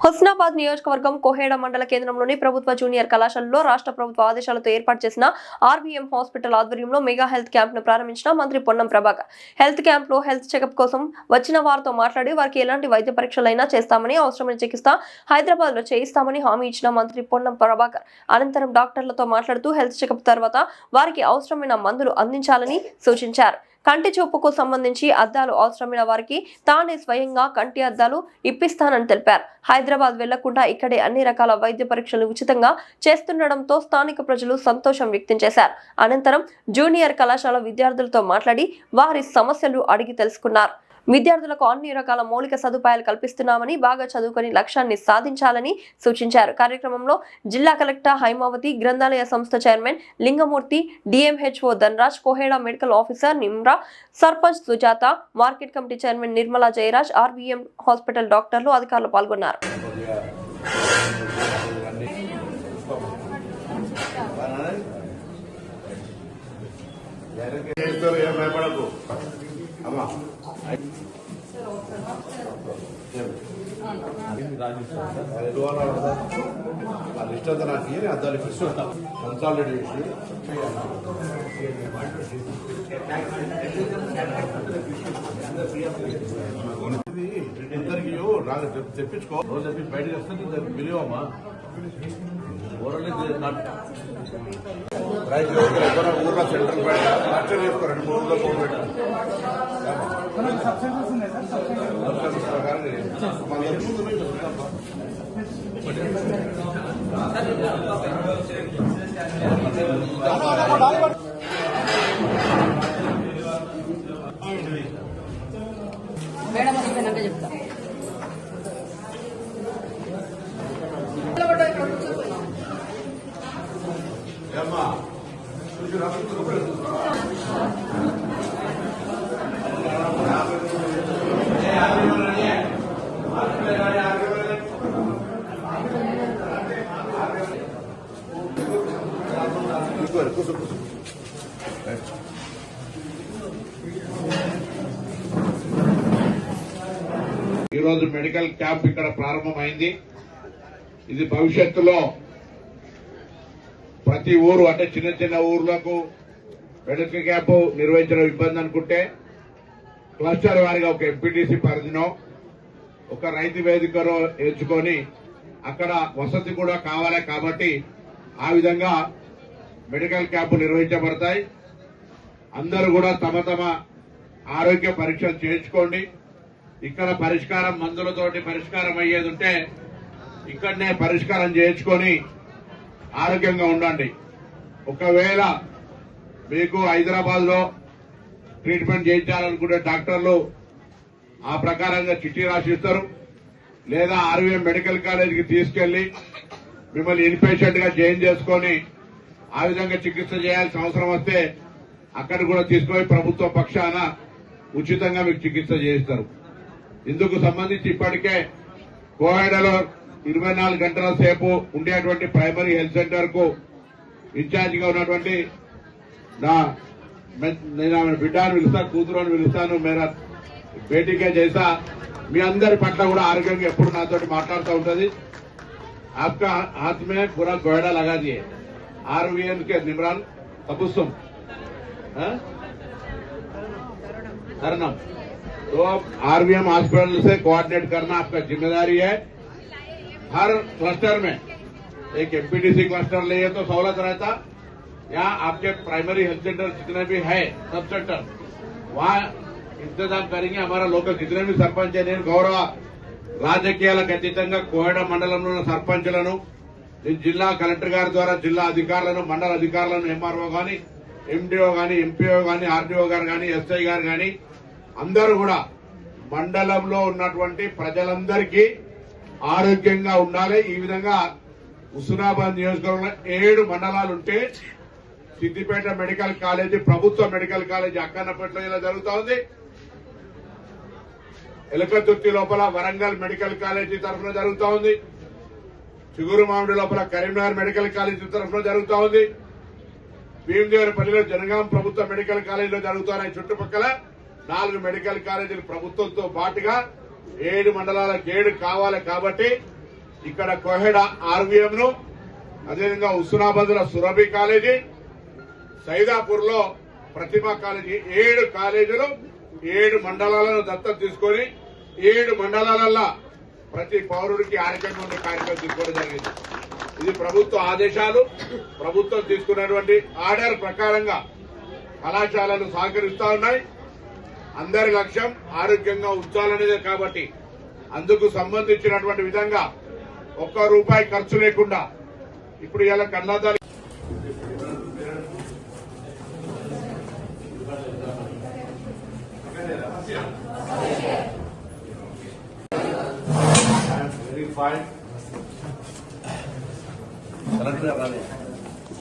హుస్నాబాద్ నియోజకవర్గం కోహేడ మండల కేంద్రంలోని ప్రభుత్వ జూనియర్ కళాశాలలో రాష్ట్ర ప్రభుత్వ ఆదేశాలతో ఏర్పాటు చేసిన ఆర్వీఎం హాస్పిటల్ ఆధ్వర్యంలో మెగా హెల్త్ క్యాంప్ను ప్రారంభించిన మంత్రి పొన్నం ప్రభాకర్. హెల్త్ క్యాంప్లో హెల్త్ చెకప్ కోసం వచ్చిన వారితో మాట్లాడి వారికి ఎలాంటి వైద్య పరీక్షలైనా చేస్తామని అవసరమైన చికిత్స హైదరాబాద్లో చేయిస్తామని హామీ ఇచ్చిన మంత్రి పొన్నం ప్రభాకర్. అనంతరం డాక్టర్లతో మాట్లాడుతూ హెల్త్ చెకప్ తర్వాత వారికి అవసరమైన మందులు అందించాలని సూచించారు. కంటి చూపుకు సంబంధించి అద్దాలు అవసరమైన వారికి తానే స్వయంగా కంటి అద్దాలు ఇప్పిస్తానని తెలిపారు. హైదరాబాద్ వెళ్ళకుండా ఇక్కడే అన్ని రకాల వైద్య పరీక్షలు ఉచితంగా చేస్తుండటంతో స్థానిక ప్రజలు సంతోషం వ్యక్తం చేశారు. అనంతరం జూనియర్ కళాశాల విద్యార్థులతో మాట్లాడి వారి సమస్యలు అడిగి తెలుసుకున్నారు. విద్యార్థులకు అన్ని రకాల మౌలిక సదుపాయాలు కల్పిస్తున్నామని బాగా చదువుకొని లక్ష్యాన్ని సాధించాలని సూచించారు. కార్యక్రమంలో జిల్లా కలెక్టర్ హైమావతి గ్రంథాలయ సంస్థ chairman Lingamurthy DMHO Dhanraj Koheda medical officer Nimra sarpanch Sujatha market committee chairman Nirmala Jayaraj RVM hospital డాక్టర్లు అధికారులు పాల్గొన్నారు. అది లోన్ అవుతుందా? ఆ నాకు ఇయ్యి, అద్దాలు ఇప్పిస్తా కన్సాలిడేట్ చేసి ఇద్దరికి నాకు తెప్పించుకో రోజు తెప్పి బయటకు వస్తే విలువమ్మా రైతు ఊర్లో సెంట్రల్ బయట ఖర్చు చేసుకో రెండు మూడు ఊర్లో మేడం వస్తున్నాక చెప్తా. ఏమ్మా? ఈరోజు మెడికల్ క్యాంప్ ఇక్కడ ప్రారంభమైంది. ఇది భవిష్యత్తులో ప్రతి ఊరు అంటే చిన్న చిన్న ఊర్లకు మెడికల్ క్యాంప్ నిర్వహించడం ఇబ్బంది అనుకుంటే క్లస్టర్ వారిగా ఒక ఎంపీటీసీ పరిధినో ఒక రైతు వేదికలో ఎంచుకొని అక్కడ వసతి కూడా కావాలి కాబట్టి ఆ విధంగా మెడికల్ క్యాంపు నిర్వహించబడతాయి. అందరూ కూడా తమ తమ ఆరోగ్య పరీక్షలు చేయించుకోండి. ఇక్కడ పరిష్కారం మందులతోటి పరిష్కారం అయ్యేది ఉంటే ఇక్కడనే పరిష్కారం చేయించుకొని ఆరోగ్యంగా ఉండండి. ఒకవేళ మీకు హైదరాబాద్లో ట్రీట్మెంట్ చేయించాలనుకునే డాక్టర్లు ఆ ప్రకారంగా చిట్టి రాసిస్తారు. లేదా ఆర్వీఎం మెడికల్ కాలేజీకి తీసుకెళ్ళి మిమ్మల్ని ఇన్పేషెంట్గా జాయిన్ చేసుకొని ఆ విధంగా చికిత్స చేయాల్సిన అవసరం వస్తే అక్కడ కూడా తీసుకొని ప్రభుత్వ పక్షాన ఉచితంగా మీకు చికిత్స చేయిస్తారు ఇందుకు సంబంధించి ఇప్పటికే కోహెడలో ఇరవై నాలుగు గంటల సేపు ఉండేటువంటి ప్రైమరీ హెల్త్ సెంటర్ కు ఇన్ఛార్జ్ గా ఉన్నటువంటి నా మె- నేను ఆమె బిడ్డ అని పిలుస్తాను కూతురు అని పిలుస్తాను మేరా బేటీకే చేసా మీ అందరి పట్ల కూడా ఆరోగ్యంగా ఎప్పుడు నాతోటి మాట్లాడుతూ ఉంటది आपका हाथ में पूरा गोयडा लगा दिए आरवीएन के निमरान तबुसुम हाँ? धरनम तो अब आरवीएम हॉस्पिटल से कोऑर्डिनेट करना आपका जिम्मेदारी है हर क्लस्टर में एक एमपीडीसी क्लस्टर लिए तो सहूलत रहता यहाँ आपके प्राइमरी हेल्थ सेंटर जितने भी है सब सेंटर वहाँ इंतजाम करेंगे हमारा लोकल जितने भी सरपंच है నేను గౌరవ రాజకీయాలకు అతీతంగా కోహెడ మండలంలో ఉన్న సర్పంచులను ఈ జిల్లా కలెక్టర్ గారి ద్వారా జిల్లా అధికారులను మండల అధికారులను ఎంఆర్ఓ గాని ఎండిఓ గాని ఎంపీఓ గాని ఆర్డీఓ గారు గాని ఎస్ఐ గారు గాని అందరూ కూడా మండలంలో ఉన్నటువంటి ప్రజలందరికీ ఆరోగ్యంగా ఉండాలి. ఈ విధంగా హుస్నాబాద్ నియోజకవర్గంలో ఏడు మండలాలు ఉంటే సిద్దిపేట మెడికల్ కాలేజీ ప్రభుత్వ మెడికల్ కాలేజీ అక్కన్నపేటలో ఇలా జరుగుతా ఉంది ఎలకతుర్తి లోపల వరంగల్ మెడికల్ కాలేజీ తరఫున జరుగుతా ఉంది చిగురు మామిడి లోపల కరీంనగర్ మెడికల్ కాలేజీ తరఫున జరుగుతా ఉంది భీమదేవరపల్లిలో జనగాం ప్రభుత్వ మెడికల్ కాలేజీలో జరుగుతున్నాయి చుట్టుపక్కల నాలుగు మెడికల్ కాలేజీలు ప్రభుత్వంతో పాటుగా ఏడు మండలాలకు ఏడు కావాలి కాబట్టి ఇక్కడ కోహెడ ఆర్వీఎం ను అదేవిధంగా హుస్నాబాద్లో సురభి కాలేజీ సైదాపూర్లో ప్రతిభా కాలేజీ ఏడు కాలేజీలు ఏడు మండలాలను దత్తత తీసుకొని ఏడు మండలాలల్లో ప్రతి పౌరుడికి ఆరోగ్యంగా ఉండే కార్యక్రమం తీసుకోవడం జరిగింది. ఇది ప్రభుత్వ ఆదేశాలు. ప్రభుత్వం తీసుకున్నటువంటి ఆర్డర్ ప్రకారంగా కళాశాలలు సహకరిస్తా ఉన్నాయి. అందరి లక్ష్యం ఆరోగ్యంగా ఉంచాలనేదే కాబట్టి అందుకు సంబంధించినటువంటి విధంగా ఒక్క రూపాయి ఖర్చు లేకుండా ఇప్పుడు ఇలా కన్నాదాలు వెరీ ఫైన్ కలెక్టర్ గారు రాలేదు